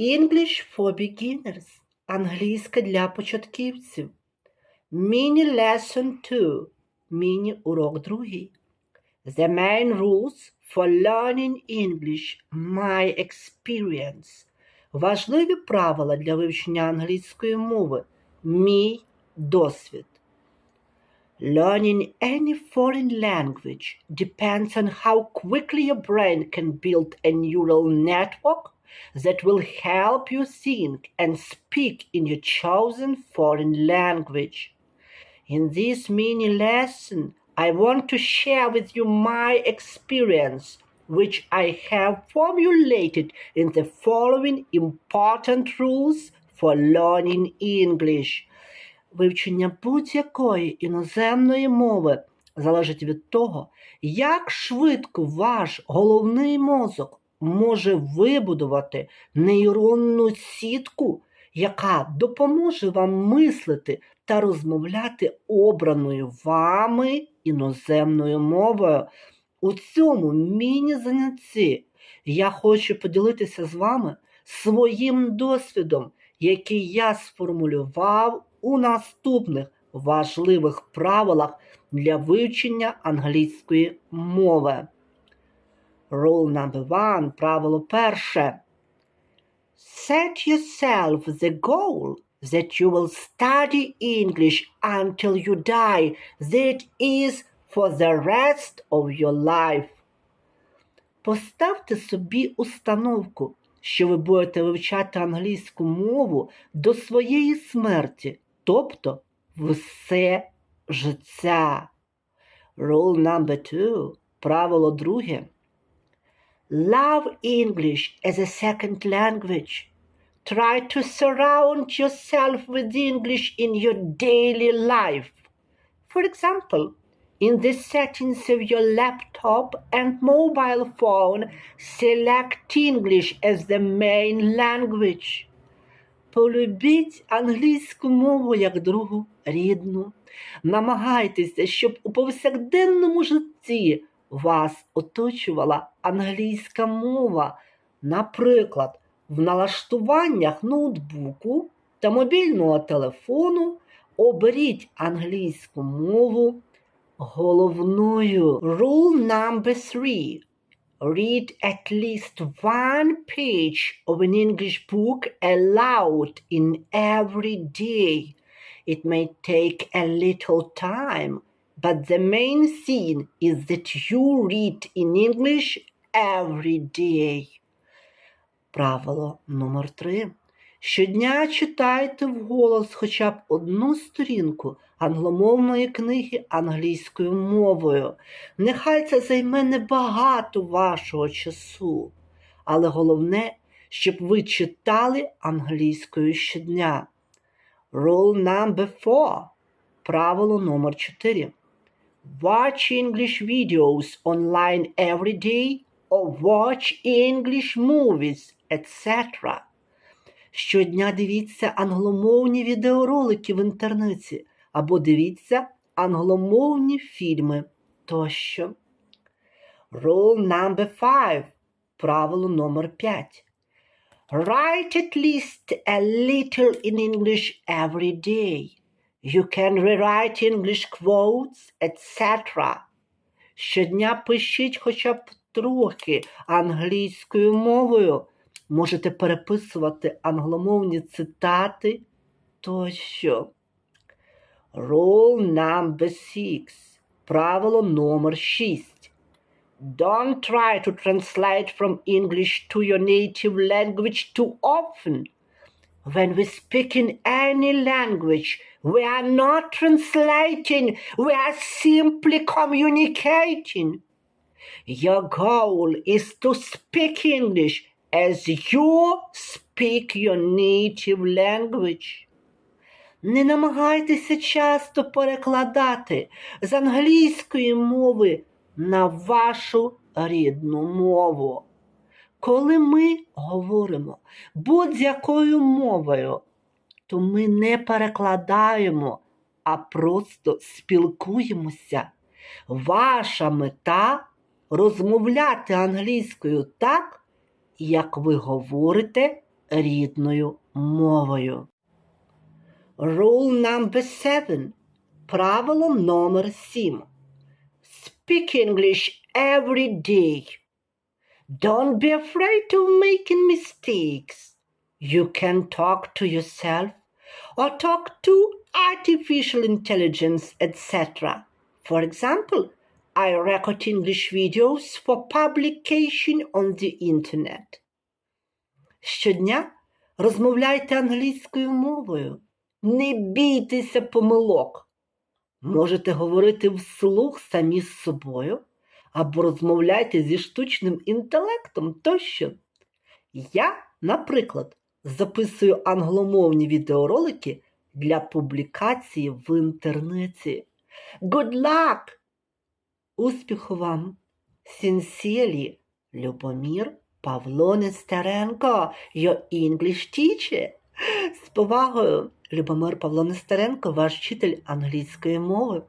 English for beginners. Англійська для початківців. Mini lesson 2. Міні-урок другий. The main rules for learning English. My experience. Важливі правила для вивчення англійської мови. Мій досвід. Learning any foreign language depends on how quickly your brain can build a neural network that will help you think and speak in your chosen foreign language. In this mini lesson, I want to share with you my experience, which I have formulated in the following important rules for learning English. Вивчення будь-якої іноземної мови залежить від того, як швидко ваш головний мозок може вибудувати нейронну сітку, яка допоможе вам мислити та розмовляти обраною вами іноземною мовою. У цьому міні-занятті я хочу поділитися з вами своїм досвідом, який я сформулював у наступних важливих правилах для вивчення англійської мови. Rule number one. Правило перше. Set yourself the goal that you will study English until you die. That is for the rest of your life. Поставте собі установку, що ви будете вивчати англійську мову до своєї смерті, тобто все життя. Rule number two. Правило друге. Love English as a second language. Try to surround yourself with English in your daily life. For example, in the settings of your laptop and mobile phone, select English as the main language. Полюбіть англійську мову як другу рідну. Намагайтеся, щоб у повсякденному житті вас оточувала англійська мова. Наприклад, в налаштуваннях ноутбуку та мобільного телефону оберіть англійську мову головною. Rule number three. Read at least one page of an English book aloud in every day. It may take a little time, but the main thing is that you read in English every day. Правило номер три. Щодня читайте вголос хоча б одну сторінку англомовної книги англійською мовою. Нехай це займе небагато вашого часу, але головне, щоб ви читали англійською щодня. Rule number four. Правило номер 4. Watch English videos online every day or watch English movies, etc. Щодня дивіться англомовні відеоролики в інтернеті або дивіться англомовні фільми тощо. Rule number 5. Правило номер 5. Write at least a little in English every day. You can rewrite English quotes, etc. Щодня пишіть хоча б трохи англійською мовою. Можете переписувати англомовні цитати тощо. Rule number 6. Правило номер 6. Don't try to translate from English to your native language too often. When we speak in any language, we are not translating, we are simply communicating. Your goal is to speak English as you speak your native language. Не намагайтеся часто перекладати з англійської мови на вашу рідну мову. Коли ми говоримо будь-якою мовою, то ми не перекладаємо, а просто спілкуємося. Ваша мета розмовляти англійською так, як ви говорите рідною мовою. Rule number seven. Правило номер сім. Speak English every day. Don't be afraid of making mistakes. You can talk to yourself or talk to artificial intelligence, etc. For example, I record English videos for publication on the internet. Щодня розмовляйте англійською мовою. Не бійтеся помилок. Можете говорити вслух самі з собою або розмовляйте зі штучним інтелектом тощо. Я, наприклад, записую англомовні відеоролики для публікації в інтернеті. Good luck! Успіху вам! Sincerely, Любомір Павло Нестеренко, your English teacher. З повагою, Любомир Павло Нестеренко, ваш вчитель англійської мови.